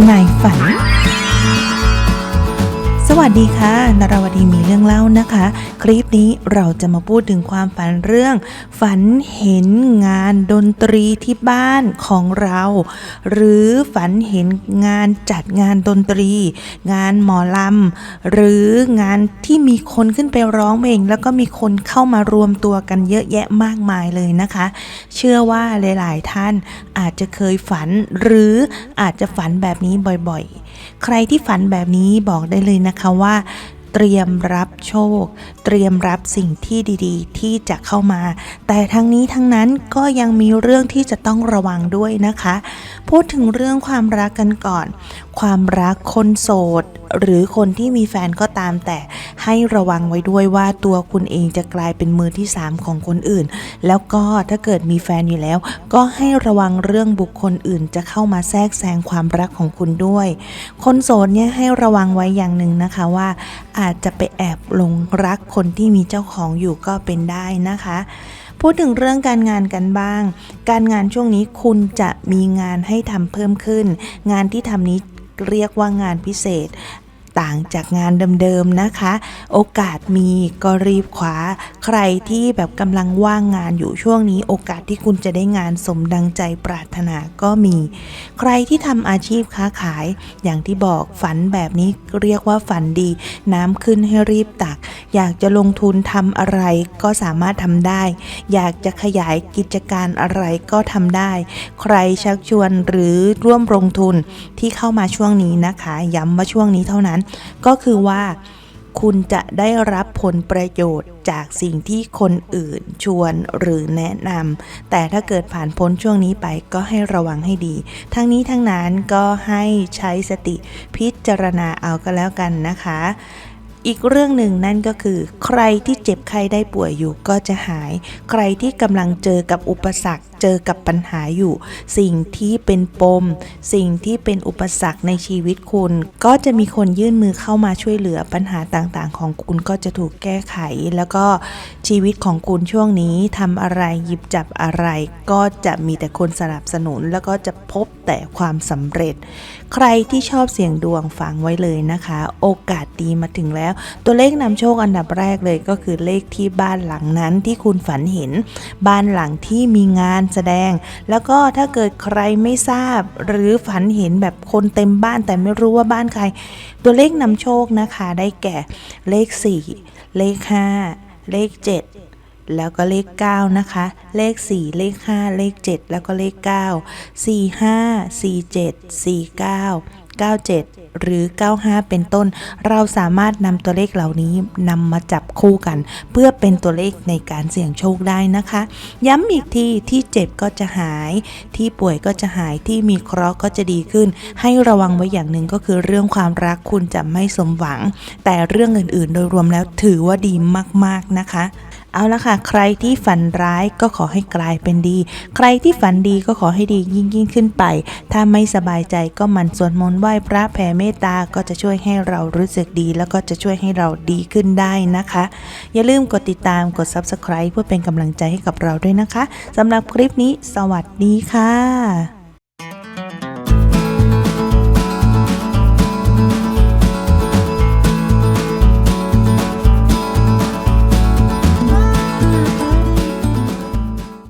ำนายฝันส วัสดีค่ะนราวดีมีเรื่องเล่านะคะ คลิปนี้เราจะมาพูดถึงความฝันเรื่อง ฝันเห็นงานดนตรีที่บ้านของเรา หรือฝันเห็นงานจัดงานดนตรี งานหมอลำหรืองานที่มีคนขึ้นไปร้องเพลงแล้วก็มีคนเข้ามารวมตัวกันเยอะแยะมากมายเลยนะคะ เชื่อว่าหลาย ๆ ท่านอาจจะเคยฝันหรืออาจจะฝันแบบนี้บ่อยๆ ใครที่ฝันแบบนี้บอกได้เลยนะคะว่า เตรียมรับโชค เตรียมรับสิ่งที่ดีๆ ที่จะเข้ามา แต่ทั้งนี้ทั้งนั้นก็ยังมีเรื่องที่จะต้องระวังด้วยนะคะ พูดถึงเรื่องความรักกันก่อน ความรักคนโสด หรือคนที่มีแฟนก็ตามแต่ให้ระวังไว้ด้วยว่าตัวคุณเองจะกลายเป็นมือที่สามของคนอื่น แล้วก็ถ้าเกิดมีแฟนอยู่แล้ว ก็ให้ระวังเรื่องบุคคลอื่นจะเข้ามาแทรกแซงความรักของคุณด้วย คนโสดเนี่ยให้ระวังไว้อย่างหนึ่งนะคะว่า อาจจะไปแอบหลงรักคนที่มีเจ้าของอยู่ก็เป็นได้นะคะ พูดถึงเรื่องการงานกันบ้าง การงานช่วงนี้คุณจะมีงานให้ทำเพิ่มขึ้น งานที่ทำนี้เรียกว่างานพิเศษต่างจากงานเดิมๆนะคะ โอกาสมีก็รีบคว้า ใครที่แบบกำลังว่างงานอยู่ช่วงนี้ โอกาสที่คุณจะได้งานสมดังใจปรารถนาก็มี ใครที่ทำอาชีพค้าขาย อย่างที่บอกฝันแบบนี้เรียกว่าฝันดี น้ำขึ้นให้รีบตัก อยากจะลงทุนทำอะไรก็สามารถทำได้ อยากจะขยายกิจการอะไรก็ทำได้ ใครชักชวนหรือร่วมลงทุนที่เข้ามาช่วงนี้นะคะ ย้ำว่าช่วงนี้เท่านั้น ก็คือว่าคุณจะได้รับผลประโยชน์จากสิ่งที่คนอื่นชวนหรือแนะนำแต่ถ้าเกิดผ่านพ้นช่วงนี้ไปก็ให้ระวังให้ดี ทั้งนี้ทั้งนั้นก็ให้ใช้สติพิจารณาเอาก็แล้วกันนะคะ อีกเรื่องหนึ่งนั่นก็คือ ใครที่ เจ็บไข้ได้ป่วยอยู่ก็จะหาย ใครที่กำลังเจอกับอุปสรรคเจอกับปัญหาอยู่ สิ่งที่เป็นปม สิ่งที่เป็นอุปสรรคในชีวิตคุณ ก็จะมีคนยื่นมือเข้ามาช่วยเหลือปัญหาต่างๆ ของคุณก็จะถูกแก้ไข แล้วก็ชีวิตของคุณช่วงนี้ทำอะไรหยิบจับอะไร ก็จะมีแต่คนสนับสนุน แล้วก็จะพบแต่ความสำเร็จ ใครที่ชอบเสี่ยงดวงฟังไว้เลยนะคะ โอกาสดีมาถึงแล้ว ตัวเลขนำโชคอันดับแรกเลยก็คืคือเลขที่บ้านหลังนั้นที่คุณฝันเห็น บ้านหลังที่มีงานแสดง แล้วก็ถ้าเกิดใครไม่ทราบ หรือฝันเห็นแบบคนเต็มบ้านแต่ไม่รู้ว่าบ้านใคร ตัวเลขนำโชคนะคะได้แก่เลข 4 เลข 5 เลข 7แล้วก็เลข 9 นะคะ เลข 4 เลข 5 เลข 7 แล้วก็เลข 9 4 5 4 7 4 9 97 หรือ 95 เป็นต้น เราสามารถนำตัวเลขเหล่านี้นำมาจับคู่กัน เพื่อเป็นตัวเลขในการเสี่ยงโชคได้นะคะ ย้ำอีกทีที่เจ็บก็จะหาย ที่ป่วยก็จะหายที่มีเคราะห์ก็จะดีขึ้น ให้ระวังไว้อย่างหนึ่งก็คือเรื่องความรักคุณจะไม่สมหวัง แต่เรื่องอื่นๆ โดยรวมแล้วถือว่าดีมากๆนะคะ เอาละค่ะ ใครที่ฝันร้ายก็ขอให้กลายเป็นดี ใครที่ฝันดีก็ขอให้ดียิ่งยิ่งขึ้นไป ถ้าไม่สบายใจก็หมั่นสวดมนต์ไหว้พระแผ่เมตตาก็จะช่วยให้เรารู้สึกดี แล้วก็จะช่วยให้เราดีขึ้นได้นะคะ อย่าลืมกดติดตามกด subscribe เพื่อเป็นกำลังใจให้กับเราด้วยนะคะสำหรับคลิปนี้ สวัสดีค่ะ